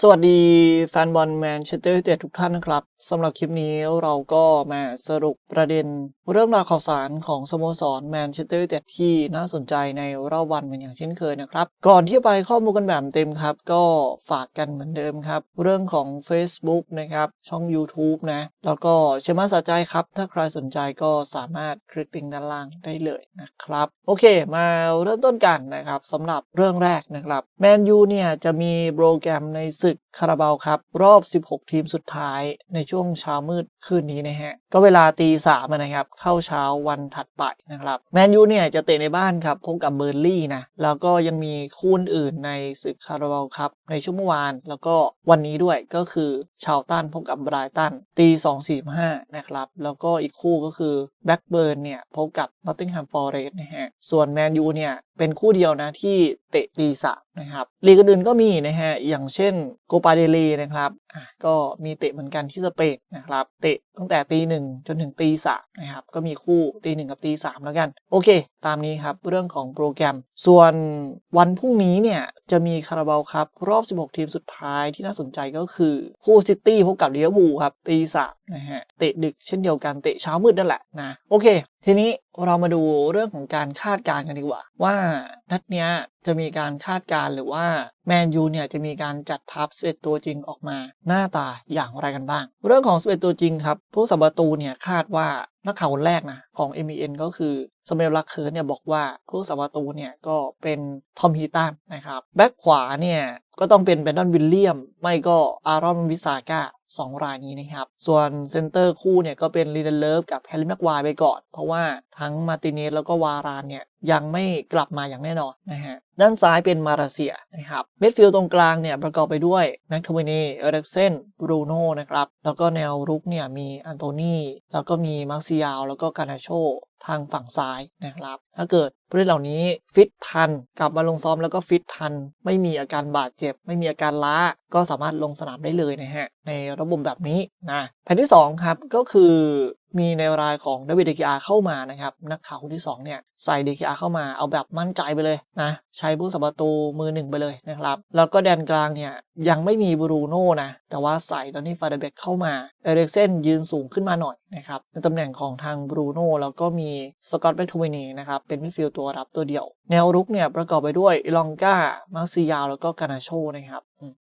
สวัสดีแฟนบอลแมนเชสเตอร์ยูไนเต็ดทุกท่านนะครับสำหรับคลิปนี้เราก็มาสรุปประเด็น เรื่องราวข่าวสารของสโมสรแมนเชสเตอร์ยูไนเต็ดที่น่าสนใจในรอบวันเป็นอย่างเช่นเคยนะครับ ก่อนที่ไปข้อมูลกันแบบเต็มครับ ก็ฝากกันเหมือนเดิมครับ เรื่องของ Facebook นะครับช่อง YouTube นะ แล้วก็เชมั่นสะใจครับ ถ้าใครสนใจก็สามารถคลิกลิงก์ด้านล่างได้เลยนะครับโอเค มาเริ่มต้นกันนะครับสำหรับเรื่องแรกนะครับแมนยูเนี่ยจะมีโปรแกรมในศึก คาราบาวครับ รอบ 16 ทีมสุดท้ายในช่วงเช้ามืดคืนนี้นะฮะ ก็เวลาตีสามนะครับ เข้าเช้าวันถัดไปนะครับแมนยูเนี่ยจะเตะในบ้านครับ พบกับเบอร์ลี่นะ แล้วก็ยังมีคู่อื่นในศึกคาราบาวครับ ในช่วงเมื่อวาน แล้วก็วันนี้ด้วยก็คือชาวตันพบกับไบรตันตี2 4 5นะครับ แล้วก็อีกคู่ก็คือแบ็กเบิร์นเนี่ยพบกับนอตติงแฮมฟอร์เรสต์นะฮะส่วนแมนยูเนี่ยเป็นคู่เดียวนะที่เตะตีสามนะครับลีกอื่นก็มีนะฮะอย่างเช่นโกปปาเดลีนะครับก็มีเตะเหมือนกันที่สเปนนะครับ เตะตั้งแต่ตีหนึ่งจนถึงตีสามนะครับ ก็มีคู่ตีหนึ่งกับตีสามแล้วกัน โอเค ตามนี้ครับ เรื่องของโปรแกรม ส่วนวันพรุ่งนี้เนี่ย จะมีคาราบาวครับ รอบ 16 ทีมสุดท้ายที่น่าสนใจก็คือ คู่ซิตี้พบกับเลียบูลครับตีสามนะฮะ เตะดึกเช่นเดียวกันเตะเช้ามืดนั่นแหละนะ โอเค ทีนี้เรามาดูเรื่องของการคาดการณ์กันดีกว่า ว่านัดเนี้ยจะมีการคาดการณ์หรือว่าแมนยูเนี่ยจะมีการจัดทัพ11ตัวจริงออกมา หน้าตาอย่างไรกันบ้าง เรื่องของ11ตัวจริงครับผู้สับประตูเนี่ยคาดว่านักข่าวคนแรกนะของ m อ n ก็คือสเมลลักเคิร์เนี่ยบอกว่าผู้สับประตูเนี่ยก็เป็นทอมฮีตันนะครับแบ็คขวาเนี่ยก็ต้องเป็นแบนดอนวิลเลียม ไม่ก็อารอนวิสาก้า สองรายนี้นะครับ ส่วนเซนเตอร์คู่เนี่ยก็เป็นลีเดนเลิฟกับแฮร์รี่แม็กวายไปก่อน เพราะว่าทั้งมาติเนสแล้วก็วารานเนี่ยยังไม่กลับมาอย่างแน่นอนนะฮะด้านซ้ายเป็นมาราเซียนะครับเมดฟิลด์ตรงกลางเนี่ยประกอบไปด้วยแม็กโทเมเน่เอริกเซนบรูโน่นะครับแล้วก็แนวรุกเนี่ยมีอันโตนีแล้วก็มีมาร์ซิยาลแล้วก็กานาโชทางฝั่งซ้ายนะครับ ถ้าเกิดผู้เล่นเหล่านี้ฟิตทัน กลับมาลงซ้อมแล้วก็ฟิตทัน ไม่มีอาการบาดเจ็บ ไม่มีอาการล้า ก็สามารถลงสนามได้เลยนะฮะ ในระบบแบบนี้นะแผนที่ 2 ครับ ก็คือ มีในรายของเดวิดเดกิอาเข้ามานะครับ นักข่าวคนที่2เนี่ยใส่เดกิอาเข้ามาเอาแบบมั่นใจไปเลยนะ ใช้ผู้สับประตูมือหนึ่งไปเลยนะครับ แล้วก็แดนกลางเนี่ยยังไม่มีบรูโน่นะ แต่ว่าใส่ดอนนี่ฟาเดเบกเข้ามา เอเร็กเซนยืนสูงขึ้นมาหน่อยนะครับ ในตำแหน่งของทางบรูโน่แล้วก็มีสกอตแบ็กทูเวนีนะครับ เป็นมิดฟิลด์ตัวรับตัวเดียว แนวรุกเนี่ยประกอบไปด้วยลองกามาร์ซิยาแล้วก็กานาโชนะครับ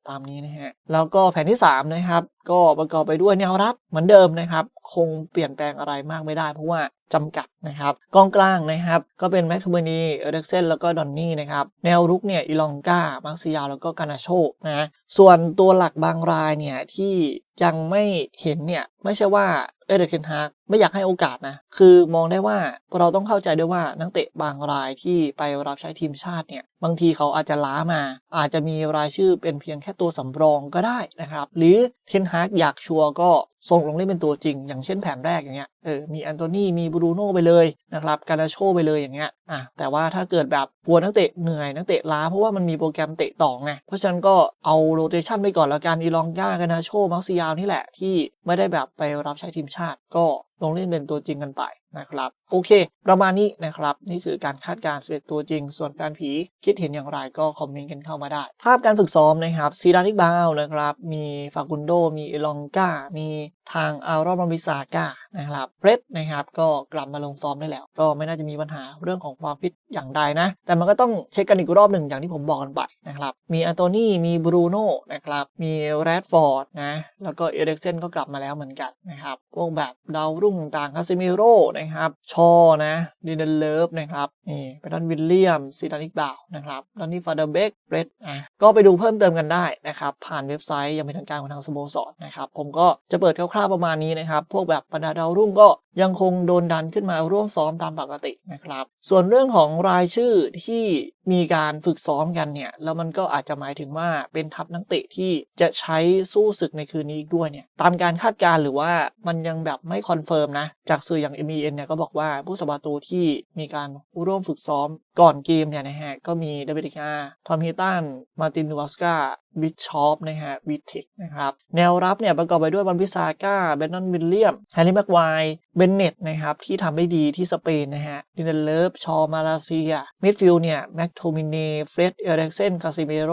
ตามนี้นะฮะ แล้วก็แผนที่ 3 นะครับ ก็ประกอบไปด้วยแนวรับเหมือนเดิมนะครับ คงเปลี่ยนแปลงอะไรมากไม่ได้ เพราะว่าจำกัดนะครับกองกลางนะครับ ก็เป็นแมคทูเบนีเอเร็กเซนแล้วก็ดอนนี่นะครับ แนวรุกเนี่ยอิลองกามาร์ซิยาแล้วก็กานาโชนะส่วนตัวหลักบางรายเนี่ยที่ยังไม่เห็นเนี่ยไม่ใช่ว่าเอเดเคนฮาก ไม่อยากให้โอกาสนะ คือมองได้ว่าเราต้องเข้าใจด้วยว่านักเตะบางรายที่ไปรับใช้ทีมชาติเนี่ยบางทีเขาอาจจะล้ามา อาจจะมีรายชื่อเป็นเพียงแค่ตัวสำรองก็ได้นะครับ หรือเทนฮากอยากชัวร์ก็ส่งลงเล่นเป็นตัวจริง อย่างเช่นแผนแรกอย่างเงี้ยเออมีแอนโทนีมีบรูโน่ไปเลยนะครับกานาโชไปเลยอย่างเงี้ยอะแต่ว่าถ้าเกิดแบบกลัวนักเตะเหนื่อยนักเตะล้าเพราะว่ามันมีโปรแกรมเตะต่อไงเพราะฉะนั้นก็เอาโรเตชันไปก่อนแล้วกันอีลองก้ากานาโชมักซิยาวนี่แหละที่ไม่ได้แบบไปรับใช้ทีมชาติก็ลงเล่นเป็นตัวจริงกันไป นะครับโอเค ประมาณนี้นะครับ นี่คือการคาดการณ์สเปตัวจริง ส่วนการผีคิดเห็นอย่างไรก็คอมเมนต์กันเข้ามาได้ ภาพการฝึกซ้อมนะครับซีดานิกบาวนะครับ มีฟากุนโด มีเอลองกามีทางอารอนมิซากานะครับเฟรดนะครับก็กลับมาลงซ้อมได้แล้ว ก็ไม่น่าจะมีปัญหาเรื่องของความฟิตอย่างใดนะ แต่มันก็ต้องเช็คกันอีกรอบหนึ่งอย่างที่ผมบอกกันไปนะครับ มีอันโตนีมีบรูโน่นะครับมีแรดฟอร์ดนะแล้วก็เอเร็กเซนก็กลับมาแล้วเหมือนกันนะครับพวกแบบดาวรุ่งต่างคาซิมิโร่นะครับ ชอนะดินเดนเลิฟนะครับนี่ไปดอนวิลเลียมซีดานิกบาวนะครับแล้วนี่ฟาเดอร์เบกเบรดอะก็ไปดูเพิ่มเติมกันได้นะครับผ่านเว็บไซต์ยังเป็นทางการของทางสโมสรนะครับผมก็จะเปิดคร่าวๆประมาณนี้นะครับ พวกแบบบรรดาดาวรุ่งก็ยังคงโดนดันขึ้นมาร่วมซ้อมตามปกตินะครับ ส่วนเรื่องของรายชื่อที่มีการฝึกซ้อมกันเนี่ย แล้วมันก็อาจจะหมายถึงว่าเป็นทัพนักเตะที่จะใช้สู้ศึกในคืนนี้อีกด้วยเนี่ย ตามการคาดการ์หรือว่ามันยังแบบไม่คอนเฟิร์มนะ จากสื่ออย่าง m อ็เนี่ยก็บอกว่าผู้สบาตูที่มีการร่วมฝึกซ้อมก่อนเกมเนี่ยนะฮะก็มีเดวิดกาทอมฮิตันมาตินนูวัสกา บิชอปนะฮะวิทิกนะครับแนวรับเนี่ยประกอบไปด้วยบันพิซาก้าเบนนอนวิลเลียมแฮร์รี่แม็กไวร์เบนเน็ตนะครับที่ทำได้ดีที่สเปนนะฮะดินเดเลฟชอมาลาเซียมิดฟิลเนี่ยแม็กโทมิเนเฟรดเอเร็กเซนคาซิเมโร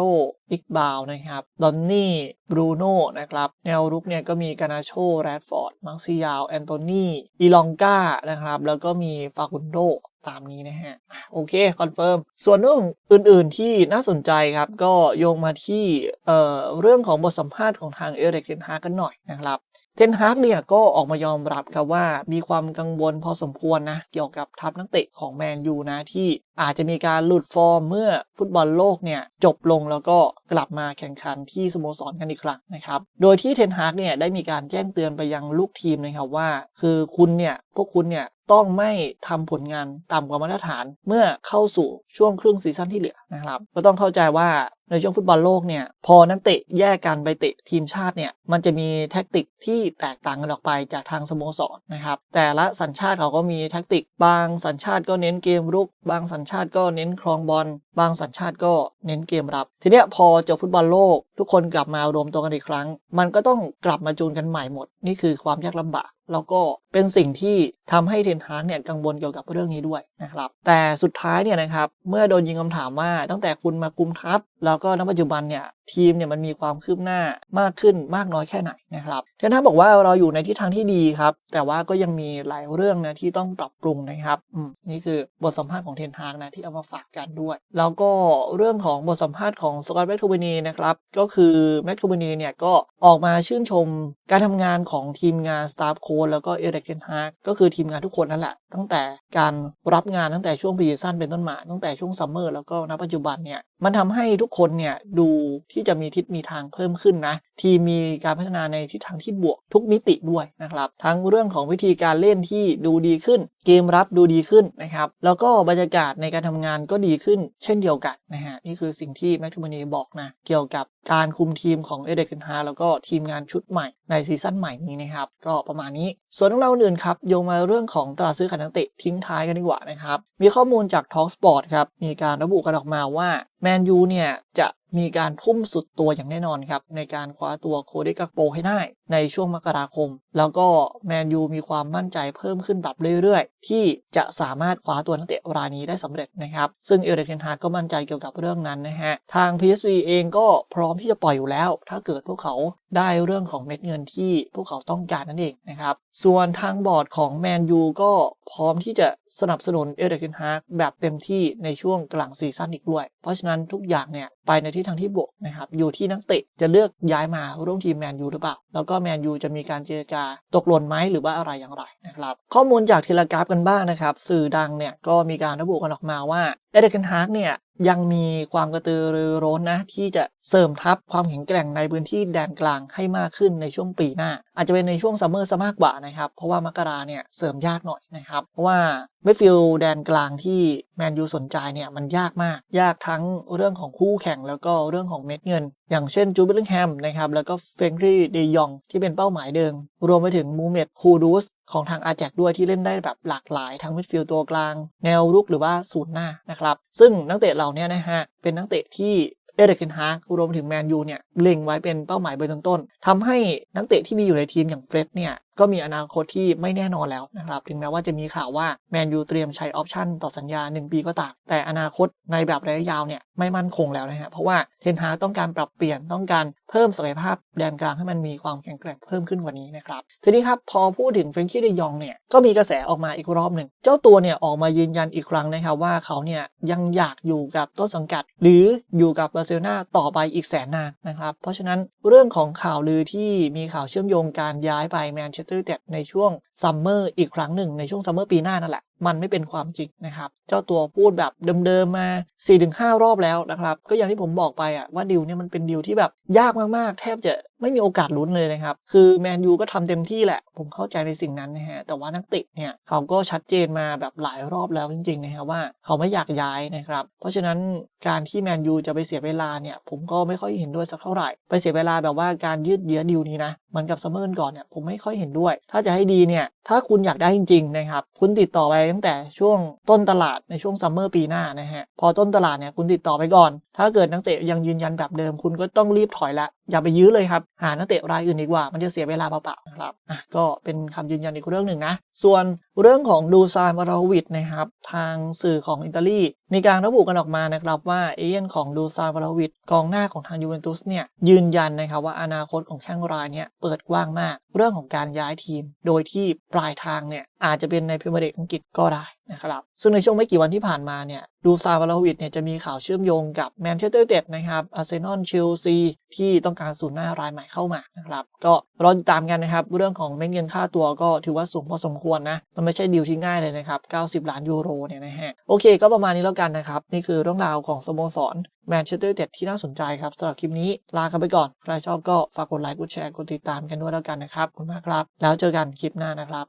อิกบาวนะครับดอนนี่บรูโน่นะครับแนวรุกเนี่ยก็มีกานาโชแรดฟอร์ดมังซิยาวแอนโทนีอีลองกานะครับแล้วก็มีฟาคุนโด ตามนี้นะฮะ โอเค คอนเฟิร์ม ส่วนเรื่องอื่นๆที่น่าสนใจครับ ก็โยงมาที่เอ่อเรื่องของบทสัมภาษณ์ของทางเอเริกเทนฮากกันหน่อยนะครับ เทนฮากเนี่ยก็ออกมายอมรับครับว่ามีความกังวลพอสมควรนะ เกี่ยวกับทัพนักเตะของแมนยูนะที่ อาจจะมีการหลุดฟอร์มเมื่อฟุตบอลโลกเนี่ยจบลงแล้วก็กลับมาแข่งขันที่สโมสรกันอีกครั้งนะครับ โดยที่เทนฮากเนี่ยได้มีการแจ้งเตือนไปยังลูกทีมนะครับว่า คือคุณเนี่ยพวกคุณเนี่ยต้องไม่ทำผลงานต่ำกว่ามาตรฐานเมื่อเข้าสู่ช่วงครึ่งซีซั่นที่เหลือนะครับ ก็ต้องเข้าใจว่าในช่วงฟุตบอลโลกเนี่ยพอนักเตะแยกกันไปเตะทีมชาติเนี่ยมันจะมีแท็กติกที่แตกต่างกันออกไปจากทางสโมสรนะครับแต่ละสัญชาติเขาก็มีแท็กติกบางสัญชาติก็เน้นเกมรุกบางสัญชาติก็เน้นครองบอลบางสัญชาติก็เน้นเกมรับ ทีเนี้ยพอจบฟุตบอลโลก ทุกคนกลับมารวมตัวกันอีกครั้ง มันก็ต้องกลับมาจูนกันใหม่หมด นี่คือความยากลำบาก แล้วก็เป็นสิ่งที่ทำให้เทนฮากเนี่ยกังวลเกี่ยวกับเรื่องนี้ด้วยนะครับ แต่สุดท้ายเนี่ยนะครับ เมื่อโดนยิงคำถามว่าตั้งแต่คุณมากุมทัพ แล้วก็ณปัจจุบันเนี่ยทีมเนี่ยมันมีความคืบหน้ามากขึ้นมากน้อยแค่ไหนนะครับเทนฮากบอกว่าเราอยู่ในทิศทางที่ดีครับ แต่ว่าก็ยังมีหลายเรื่องนะที่ต้องปรับปรุงนะครับนี่คือบทสัมภาษณ์ของเทนฮากนะที่เอามาฝากกันด้วยแล้วล้วก็เรื่องของบทสัมภาษณ์ของสกอตแมคทูบินีนะครับ ก็คือแมคทูบินีเนี่ยก็ออกมาชื่นชมการทำงานของทีมงานสตาฟโค้ดแล้วก็เอเริกเทนฮากก็คือทีมงานทุกคนนั่นแหละตั้งแต่การรับงานตั้งแต่ช่วงพีซีซั่นเป็นต้นมา ตั้งแต่ช่วงซัมเมอร์แล้วก็ณปัจจุบันเนี่ยมันทำให้ทุกคนเนี่ยดูที่จะมีทิศมีทางเพิ่มขึ้นนะ ทีมมีการพัฒนาในทิศทางที่บวกทุกมิติด้วยนะครับ ทั้งเรื่องของวิธีการเล่นที่ดูดีขึ้น เกมรับดูดีขึ้นนะครับ แล้วก็บรรยากาศในการทำงานก็ดีขึ้น เช่นเดียวกันนะฮะนี่คือสิ่งที่แมคทูมานีบอกนะเกี่ยวกับ การคุมทีมของเอเดกันฮาแล้วก็ทีมงานชุดใหม่ในซีซั่นใหม่นี้นะครับ ก็ประมาณนี้ ส่วนเรื่องราวอื่นครับโยงมาเรื่องของตลาดซื้อขายนักเตะทิ้งท้ายกันดีกว่านะครับ มีข้อมูลจาก Talksport ครับ มีการระบุกันออกมาว่าแมนยูเนี่ยจะ มีการทุ่มสุดตัวอย่างแน่นอนครับ ในการคว้าตัวโคเดกักโปให้ได้ในช่วงมกราคม แล้วก็แมนยูมีความมั่นใจเพิ่มขึ้นแบบเรื่อยๆ ที่จะสามารถคว้าตัวนักเตะรายนี้ได้สำเร็จนะครับ ซึ่งเอเดกเทนฮาก็มั่นใจเกี่ยวกับเรื่องนั้นนะฮะ ทาง PSV เองก็พร้อมที่จะปล่อยอยู่แล้ว ถ้าเกิดพวกเขาได้เรื่องของเม็ดเงินที่พวกเขาต้องการนั่นเองนะครับ ส่วนทางบอร์ดของแมนยูก็พร้อมที่จะสนับสนุนเอเดกเทนฮากแบบเต็มที่ในช่วงกลางซีซั่นอีกด้วย เพราะฉะนั้นทุกอย่างเนี่ยไปในทิศทางที่บวกนะครับ อยู่ที่นักเตะจะเลือกย้ายมาร่วมทีมแมนยูหรือเปล่า แล้วก็แมนยูจะมีการเจรจาตกหล่นไหมหรือว่าอะไรอย่างไรนะครับ ข้อมูลจากเทเลกราฟกันบ้างนะครับ สื่อดังเนี่ยก็มีการระบุกันออกมาว่าเอเดกเทนฮากเนี่ยยังมีความกระตือรือร้นนะที่จะเสริมทัพความแข็งแกร่งในพื้นที่แดนกลางให้มากขึ้นในช่วงปีหน้า อาจจะเป็นในช่วงซัมเมอร์ซะมากกว่านะครับ เพราะว่ามกราเนี่ยเสริมยากหน่อยนะครับ เพราะว่าเมดฟิลด์แดนกลางที่ แมนยูสนใจเนี่ยมันยากมาก ยากทั้งเรื่องของคู่แข่งแล้วก็เรื่องของเม็ดเงิน อย่างเช่นจูเบลลิงแฮมนะครับแล้วก็เฟงรีเดยองที่เป็นเป้าหมายเดิม รวมไปถึงมูเมดคูดูสของทางอาแจกด้วยที่เล่นได้แบบหลากหลายทั้งมิดฟิลด์ตัวกลาง แนวรุกหรือว่าศูนย์หน้านะครับซึ่งนักเตะเหล่านี้นะฮะเป็นนักเตะที่เอเดกเทนฮากรวมไปถึงแมนยูเนี่ยเล็งไว้เป็นเป้าหมายเบอร์ต้นๆทำให้นักเตะที่มีอยู่ในทีมอย่างเฟร็ดเนี่ย ก็มีอนาคตที่ไม่แน่นอนแล้วนะครับถึงแม้ว่าจะมีข่าวว่าแมนยูเตรียมใช้ออปชั่นต่อสัญญา 1 ปีก็ตาม แต่อนาคตในแบบระยะยาวเนี่ยไม่มั่นคงแล้วนะฮะเพราะว่าเทนฮาต้องการปรับเปลี่ยนต้องการเพิ่มศักยภาพแดนกลางให้มันมีความแข็งแกร่งเพิ่มขึ้นกว่านี้นะครับทีนี้ครับพอพูดถึงเฟรนกี้เดยองเนี่ยก็มีกระแสออกมาอีกรอบหนึ่งเจ้าตัวเนี่ยออกมายืนยันอีกครั้งนะครับว่าเขาเนี่ยยังอยากอยู่กับต้นสังกัด หรืออยู่กับบาร์เซโลนาต่อไปอีกแสนนานนะครับเพราะฉะนั้นเรื่องของข่าวลือที่มีข่าวเชื่อมโยงการย้ายไปแมนเชสตอร์ยูไนเต็ดในช่วงซัมเมอร์อีกครั้งหนึ่งในช่วงซัมเมอร์ปีหน้านั่นแหละ มันไม่เป็นความจริงนะครับ เจ้าตัวพูดแบบเดิมๆมา 4-5 รอบแล้วนะครับ ก็อย่างที่ผมบอกไปอะว่าดิวเนี่ยมันเป็นดิวที่แบบยากมากๆ แทบจะไม่มีโอกาสลุ้นเลยนะครับ คือแมนยูก็ทำเต็มที่แหละ ผมเข้าใจในสิ่งนั้นนะฮะ แต่ว่านักเตะเนี่ยเขาก็ชัดเจนมาแบบหลายรอบแล้วจริงๆนะฮะว่าเขาไม่อยากย้ายนะครับ เพราะฉะนั้นการที่แมนยูจะไปเสียเวลาเนี่ยผมก็ไม่ค่อยเห็นด้วยสักเท่าไหร่ ไปเสียเวลาแบบว่าการยืดเยื้อดิวนี้นะมือนกับซัมเมอร์ก่อนเนี่ยผมไม่ค่อยเห็นด้วย ถ้าจะให้ดีเนี่ยถ้าคุณอยากได้จริงๆนะครับคุณติดต่อไปตั้งแต่ช่วงต้นตลาดในช่วงซัมเมอร์ปีหน้านะฮะพอต้นตลาดเนี่ยคุณติดต่อไปก่อน ถ้าเกิดนักเตะยังยืนยันแบบเดิม คุณก็ต้องรีบถอยละ อย่าไปยื้อเลยครับ หานักเตะรายอื่นดีกว่า มันจะเสียเวลาเปล่าๆนะครับอะก็เป็นคำยืนยันอีกเรื่องหนึ่งนะ ส่วนเรื่องของดูซานวาราวิดนะครับ ทางสื่อของอิตาลี มีการระบุกันออกมานะครับว่าเอเย่นของดูซานวาราวิดกองหน้าของทางยูเวนตุสเนี่ยยืนยันนะครับว่าอนาคตของแข้งรายเนี่ยเปิดกว้างมาก เรื่องของการย้ายทีม โดยที่ปลายทางเนี่ยอาจจะเป็นในพรีเมียร์ลีกอังกฤษก็ได้ นะครับซึ่งในช่วงไม่กี่วันที่ผ่านมาเนี่ยดูซาวาราวิดเนี่ยจะมีข่าวเชื่อมโยงกับแมนเชสเตอร์ยูไนเต็ดนะครับอาร์เซนอลเชลซีที่ต้องการศูนหน้ารายใหม่เข้ามานะครับก็รอติดตามกันนะครับ เรื่องของเม็ดเงินค่าตัวก็ถือว่าสูงพอสมควรนะ มันไม่ใช่ดีลที่ง่ายเลยนะครับ 90 ล้านยูโรเนี่ยนะฮะโอเคก็ประมาณนี้แล้วกันนะครับ นี่คือเรื่องราวของสโมสรแมนเชสเตอร์ยูไนเต็ดที่น่าสนใจครับสำหรับคลิปนี้ลากันไปก่อน ใครชอบก็ฝากกดไลค์กดแชร์กดติดตามกันด้วยแล้วกันนะครับขอบคุณมากครับ แล้วเจอกันคลิปหน้านะครับ